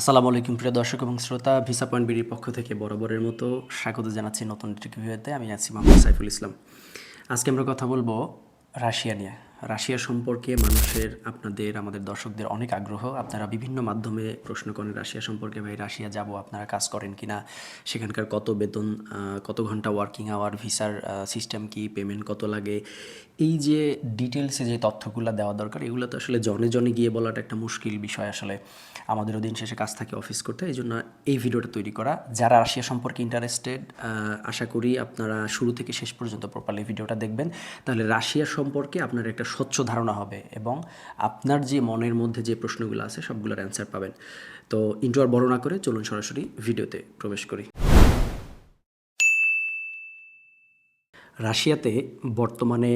আসসালামু আলাইকুম, প্রিয় দর্শক এবং শ্রোতা। ভিসা পয়েন্ট বিডির পক্ষ থেকে বরাবরের মতো স্বাগত জানাচ্ছি নতুন ভিডিওতে। আমি আছি মোহাম্মদ সাইফুল ইসলাম। আজকে আমরা কথা বলব রাশিয়া নিয়ে। রাশিয়া সম্পর্কে মানুষের, আপনাদের, আমাদের দর্শকদের অনেক আগ্রহ। আপনারা বিভিন্ন মাধ্যমে প্রশ্ন করেন রাশিয়া সম্পর্কে, ভাই, রাশিয়া যাব, আপনারা কাজ করেন কি না সেখানকার কত বেতন কত ঘণ্টা ওয়ার্কিং আওয়ার ভিসার সিস্টেম কি পেমেন্ট কত লাগে? এই যে ডিটেলসে যে তথ্যগুলো দেওয়া দরকার, এগুলো তো আসলে জনে জনে গিয়ে বলাটা একটা মুশকিল বিষয় আসলে। আমাদেরও দিন শেষে কাজ থাকে অফিস করতে, এই জন্য এই ভিডিওটা তৈরি করা। যারা রাশিয়া সম্পর্কে ইন্টারেস্টেড আশা করি আপনারা শুরু থেকে শেষ পর্যন্ত প্রপারলি ভিডিওটা দেখবেন। তাহলে রাশিয়া সম্পর্কে আপনার একটা স্বচ্ছ ধারণা হবে এবং আপনার যে মনের মধ্যে যে প্রশ্নগুলো আছে সবগুলোর অ্যান্সার পাবেন। তো ইন্টু আর বড় না করে চলুন সরাসরি ভিডিওতে প্রবেশ করি। রাশিয়াতে বর্তমানে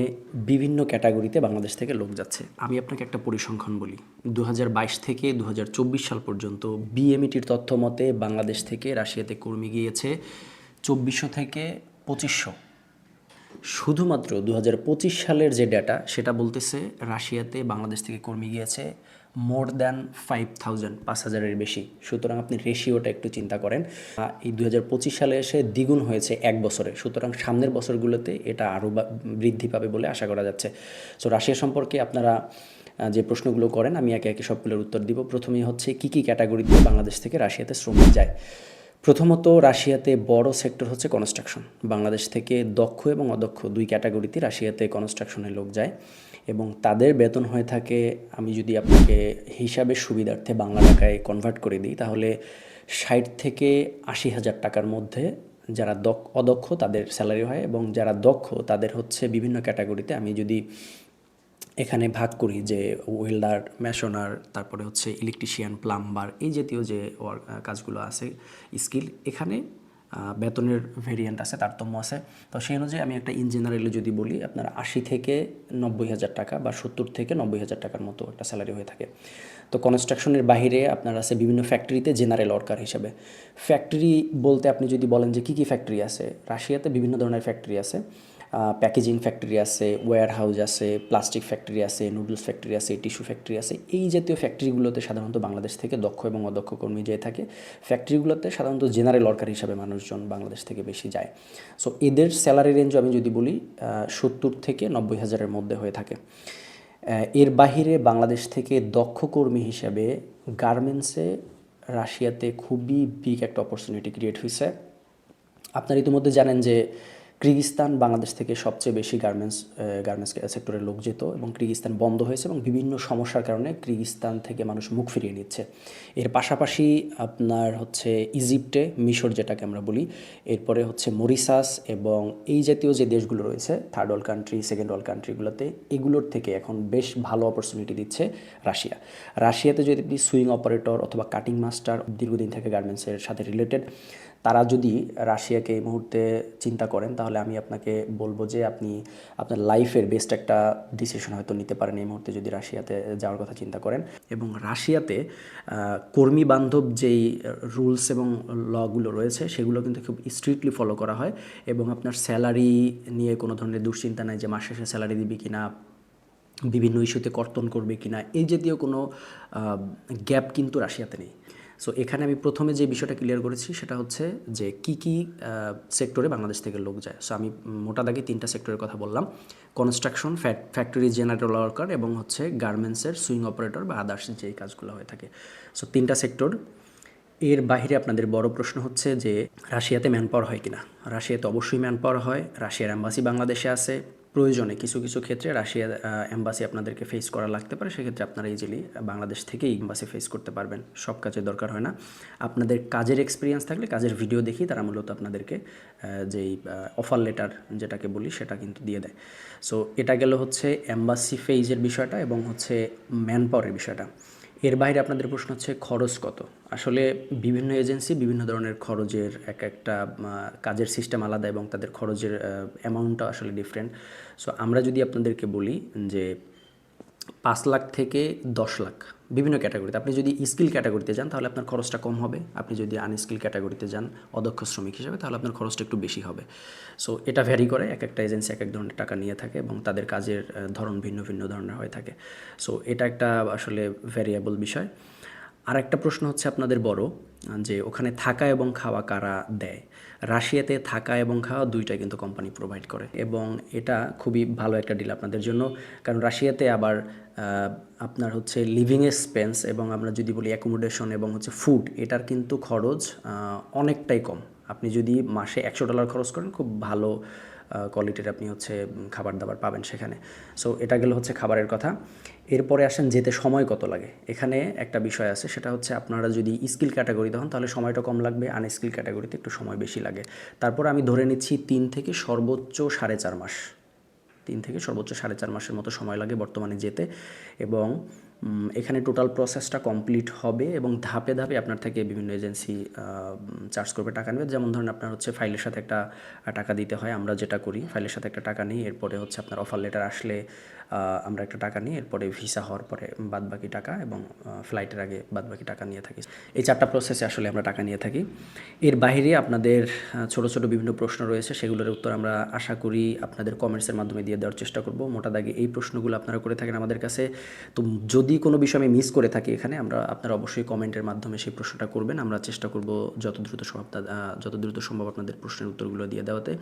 বিভিন্ন ক্যাটাগরিতে বাংলাদেশ থেকে লোক যাচ্ছে। আমি আপনাকে একটা পরিসংখ্যান বলি। দু হাজার বাইশ থেকে দু হাজার চব্বিশ সাল পর্যন্ত বিএমইটির তথ্য মতে বাংলাদেশ থেকে রাশিয়াতে কর্মী গিয়েছে চব্বিশশো থেকে পঁচিশশো। শুধুমাত্র দু হাজার পঁচিশ সালের যে ডেটা সেটা বলতেছে রাশিয়াতে বাংলাদেশ থেকে কর্মী গিয়েছে মোর দ্যান ফাইভ থাউজেন্ড পাঁচ হাজারের বেশি। সুতরাং আপনি রেশিওটা একটু চিন্তা করেন। এই দু হাজার পঁচিশ সালে এসে দ্বিগুণ হয়েছে এক বছরে। সুতরাং সামনের বছরগুলোতে এটা আরও বৃদ্ধি পাবে বলে আশা করা যাচ্ছে। সো রাশিয়া সম্পর্কে আপনারা যে প্রশ্নগুলো করেন, আমি একে একে সবগুলোর উত্তর দিব। প্রথমেই হচ্ছে কী কী ক্যাটাগরিতে বাংলাদেশ থেকে রাশিয়াতে শ্রমিক যায়। প্রথমত রাশিয়াতে বড় সেক্টর হচ্ছে কনস্ট্রাকশন বাংলাদেশ থেকে দক্ষ এবং অদক্ষ দুই ক্যাটাগরিতে রাশিয়াতে কনস্ট্রাকশনের লোক যায় এবং তাদের বেতন হয়ে থাকে, আমি যদি আপনাকে হিসাবে সুবিধার্থে বাংলা টাকায় কনভার্ট করে দিই, তাহলে ষাট থেকে আশি হাজার টাকার মধ্যে যারা দক্ষ অদক্ষ তাদের স্যালারি হয় এবং যারা দক্ষ তাদের হচ্ছে বিভিন্ন ক্যাটাগরিতে আমি যদি এখানে ভাগ করি যে ওয়েল্ডার, মেশনার, তারপরে হচ্ছে ইলেকট্রিশিয়ান প্লাম্বার এই জাতীয় যে কাজগুলো আছে স্কিল এখানে বেতনের ভেরিয়েন্ট আছে, তারতম্য আছে। তো সেই অনুযায়ী আমি একটা ইন যদি বলি, আপনার আশি থেকে নব্বই হাজার টাকা বা সত্তর থেকে নব্বই হাজার টাকার মতো একটা স্যালারি হয়ে থাকে। তো কনস্ট্রাকশনের বাইরে আপনার আছে বিভিন্ন ফ্যাক্টরিতে জেনারেল ওয়ার্কার হিসেবে। ফ্যাক্টরি বলতে আপনি যদি বলেন যে কী কী ফ্যাক্টরি আছে, রাশিয়াতে বিভিন্ন ধরনের ফ্যাক্টরি আছে। প্যাকেজিং ফ্যাক্টরি আছে ওয়্যার হাউস আছে প্লাস্টিক ফ্যাক্টরি আছে নুডলস ফ্যাক্টরি আছে টিস্যু ফ্যাক্টরি আছে। এই জাতীয় ফ্যাক্টরিগুলোতে সাধারণত বাংলাদেশ থেকে দক্ষ এবং অদক্ষ কর্মী যেয়ে থাকে। ফ্যাক্টরিগুলোতে সাধারণত জেনারেল ওয়ার্কার হিসাবে মানুষজন বাংলাদেশ থেকে বেশি যায়। সো এদের স্যালারি রেঞ্জ আমি যদি বলি সত্তর থেকে নব্বই হাজারের মধ্যে হয়ে থাকে। এর বাহিরে বাংলাদেশ থেকে দক্ষ কর্মী হিসাবে গার্মেন্টসে রাশিয়াতে খুবই বিগ একটা অপরচুনিটি ক্রিয়েট হয়েছে আপনারা ইতিমধ্যে জানেন যে কিরগিস্তান বাংলাদেশ থেকে সবচেয়ে বেশি গার্মেন্টস গার্মেন্টস সেক্টরের লোক যেত এবং কিরগিস্তান বন্ধ হয়েছে এবং বিভিন্ন সমস্যার কারণে কিরগিস্তান থেকে মানুষ মুখ ফিরিয়ে নিচ্ছে। এর পাশাপাশি আপনার হচ্ছে ইজিপ্টে মিশর যেটাকে আমরা বলি, এরপরে হচ্ছে মরিসাস এবং এই জাতীয় যে দেশগুলো রয়েছে third world country second world কান্ট্রিগুলোতে এগুলোর থেকে এখন বেশ ভালো অপরচুনিটি দিচ্ছে রাশিয়া। রাশিয়াতে যদি আপনি সুইং অপারেটর অথবা কাটিং মাস্টার দীর্ঘদিন থেকে গার্মেন্টসের সাথে রিলেটেড তারা যদি রাশিয়াকে এই মুহূর্তে চিন্তা করেন, তাহলে আমি আপনাকে বলব যে আপনি আপনার লাইফের বেস্ট একটা ডিসিশন হয়তো নিতে পারেন এই মুহূর্তে যদি রাশিয়াতে যাওয়ার কথা চিন্তা করেন। এবং রাশিয়াতে কর্মী বান্ধব যেই রুলস এবং লগুলো রয়েছে, সেগুলো কিন্তু খুব স্ট্রিক্টলি ফলো করা হয়। এবং আপনার স্যালারি নিয়ে কোনো ধরনের দুশ্চিন্তা নাই যে মাস শেষে স্যালারি দিবি কি না বিভিন্ন ইস্যুতে কর্তন করবে কি না এই জাতীয় কোনো গ্যাপ কিন্তু রাশিয়াতে নেই। সো এখানে আমি প্রথমে যে বিষয়টা ক্লিয়ার করেছি সেটা হচ্ছে যে কি কি সেক্টরে বাংলাদেশ থেকে লোক যায়। সো আমি মোটা দাগে তিনটা সেক্টরের কথা বললাম। কনস্ট্রাকশন ফ্যাক্টরি জেনারেল ওয়ার্কার এবং হচ্ছে গার্মেন্টসের সুইং অপারেটর বা আদার্স যেই কাজগুলো হয়ে থাকে। সো তিনটা সেক্টর এর বাইরে আপনাদের বড় প্রশ্ন হচ্ছে যে রাশিয়াতে ম্যান পাওয়ার হয় কিনা? রাশিয়াতে অবশ্যই ম্যান পাওয়ার হয়। রাশিয়ার অ্যাম্বাসি বাংলাদেশে আছে। প্রয়োজনে কিছু কিছু ক্ষেত্রে রাশিয়া এম্বাসি আপনাদেরকে ফেস করা লাগতে পারে। সেক্ষেত্রে আপনারা ইজিলি বাংলাদেশ থেকেই এম্বাসি ফেস করতে পারবেন। সব কাজে দরকার হয় না। আপনাদের কাজের এক্সপিরিয়েন্স থাকলে কাজের ভিডিও দেখি তারা মূলত আপনাদেরকে যেই অফার লেটার যেটাকে বলি সেটা কিন্তু দিয়ে দেয়। সো এটা গেল হচ্ছে অ্যাম্বাসি ফেজের বিষয়টা এবং হচ্ছে ম্যান পাওয়ারের বিষয়টা। এর বাইরে আপনাদের প্রশ্ন হচ্ছে, খরচ কত? আসলে বিভিন্ন এজেন্সি বিভিন্ন ধরনের খরচের এক একটা কাজের সিস্টেম আলাদা এবং তাদের খরচের অ্যামাউন্টটা আসলে ডিফারেন্ট সো আমরা যদি আপনাদেরকে বলি যে পাঁচ লাখ থেকে দশ লাখ বিভিন্ন ক্যাটাগরিতে। আপনি যদি স্কিল ক্যাটাগরিতে যান, তাহলে আপনার খরচটা কম হবে। আপনি যদি আনস্কিল ক্যাটাগরিতে যান, অদক্ষ শ্রমিক হিসেবে, তাহলে আপনার খরচটা একটু বেশি হবে। সো এটা ভ্যারি করে, এক একটা এজেন্সি এক এক ধরনের টাকা নিয়ে থাকে এবং তাদের কাজের ধরন ভিন্ন ভিন্ন ধরনের হয়ে থাকে। সো এটা একটা আসলে ভ্যারিয়েবল বিষয়। আর একটা প্রশ্ন হচ্ছে আপনাদের বড়, যে ওখানে থাকা এবং খাওয়া কারা দেয়? রাশিয়াতে থাকা এবং খাওয়া দুইটাই কিন্তু কোম্পানি প্রোভাইড করে। এবং এটা খুবই ভালো একটা ডিল আপনাদের জন্য, কারণ রাশিয়াতে আবার আপনার হচ্ছে লিভিং এক্সপেন্স এবং আমরা যদি বলি অ্যাকোমোডেশন এবং হচ্ছে ফুড এটার কিন্তু খরচ অনেকটাই কম। আপনি যদি মাসে একশো ডলার খরচ করেন, খুব ভালো কোয়ালিটির আপনি হচ্ছে খাবার দাবার পাবেন সেখানে। সো এটা গেলে হচ্ছে খাবারের কথা। এরপরে আসেন যেতে সময় কত লাগে? এখানে একটা বিষয় আছে, সেটা হচ্ছে আপনারা যদি স্কিল ক্যাটাগরিতে হন, তাহলে সময়টা কম লাগবে, আনস্কিল ক্যাটাগরিতে একটু সময় বেশি লাগে। তারপর আমি ধরে নিচ্ছি তিন থেকে সর্বোচ্চ সাড়ে চার মাস। তিন থেকে সর্বোচ্চ সাড়ে চার মাসের মতো সময় লাগে বর্তমানে যেতে এবং এখানে টোটাল প্রসেসটা কমপ্লিট হবে এবং ধাপে ধাপে আপনার থেকে বিভিন্ন এজেন্সি চার্জ করবে টাকা নেবে। যেমন ধরেন আপনার হচ্ছে ফাইলের সাথে একটা টাকা দিতে হয়, আমরা যেটা করি ফাইলের সাথে একটা টাকা নিই, এরপরে হচ্ছে আপনার অফার লেটার আসলে আমরা একটা টাকা নিই, এরপরে ভিসা হওয়ার পরে বাদ বাকি টাকা এবং ফ্লাইটের আগে বাদ বাকি টাকা নিয়ে থাকি। এই চারটা প্রসেসে আসলে আমরা টাকা নিয়ে থাকি। এর বাইরে আপনাদের ছোট ছোট বিভিন্ন প্রশ্ন রয়েছে, সেগুলোর উত্তর আমরা আশা করি আপনাদের কমেন্টসের মাধ্যমে দিয়ে দেওয়ার চেষ্টা করব। মোটা দাগে এই প্রশ্নগুলো আপনারা করে থাকেন আমাদের কাছে। তো যদি কোনো বিষয় আমি মিস করে থাকি এখানে, আমরা আপনারা অবশ্যই কমেন্টের মাধ্যমে সেই প্রশ্নটা করবেন। আমরা চেষ্টা করব যত দ্রুত সম্ভব যত দ্রুত সম্ভব আপনাদের প্রশ্নের উত্তরগুলো দিয়ে দেওয়াতে।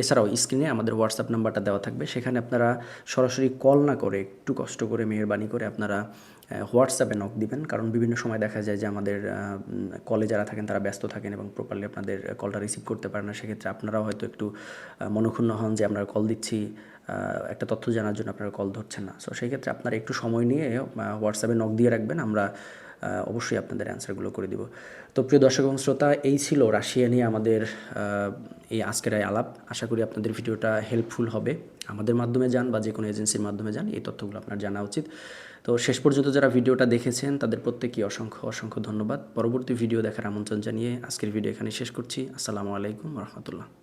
এছাড়াও স্ক্রিনে আমাদের হোয়াটসঅ্যাপ নাম্বারটা দেওয়া থাকবে। সেখানে আপনারা সরাসরি কল না করে, একটু কষ্ট করে, মেহরবানি করে আপনারা হোয়াটসঅ্যাপে নক দিবেন। কারণ বিভিন্ন সময় দেখা যায় যে আমাদের কলে যারা থাকেন তারা ব্যস্ত থাকেন এবং প্রপারলি আপনাদের কলটা রিসিভ করতে পারেন না। সেক্ষেত্রে আপনারাও হয়তো একটু মনক্ষুণ্ণ হন যে আমরা কল দিচ্ছি। একটা তথ্য জানার জন্য আপনারা কল ধরছেন না। সো সেই ক্ষেত্রে আপনারা একটু সময় নিয়ে হোয়াটসঅ্যাপে নক দিয়ে রাখবেন, আমরা অবশ্যই আপনাদের অ্যান্সারগুলো করে দিব। তো প্রিয় দর্শক এবং শ্রোতা, এই ছিল রাশিয়া নিয়ে আমাদের এই আজকের এই আলাপ। আশা করি আপনাদের ভিডিওটা হেল্পফুল হবে। আমাদের মাধ্যমে যান বা যে কোনো এজেন্সির মাধ্যমে যান, এই তথ্যগুলো আপনার জানা উচিত। তো শেষ পর্যন্ত যারা ভিডিওটা দেখেছেন, তাদের প্রত্যেককে অসংখ্য অসংখ্য ধন্যবাদ। পরবর্তী ভিডিও দেখার আমন্ত্রণ জানিয়ে আজকের ভিডিও এখানে শেষ করছি। আসসালামু আলাইকুম রহমতুল্লাহ।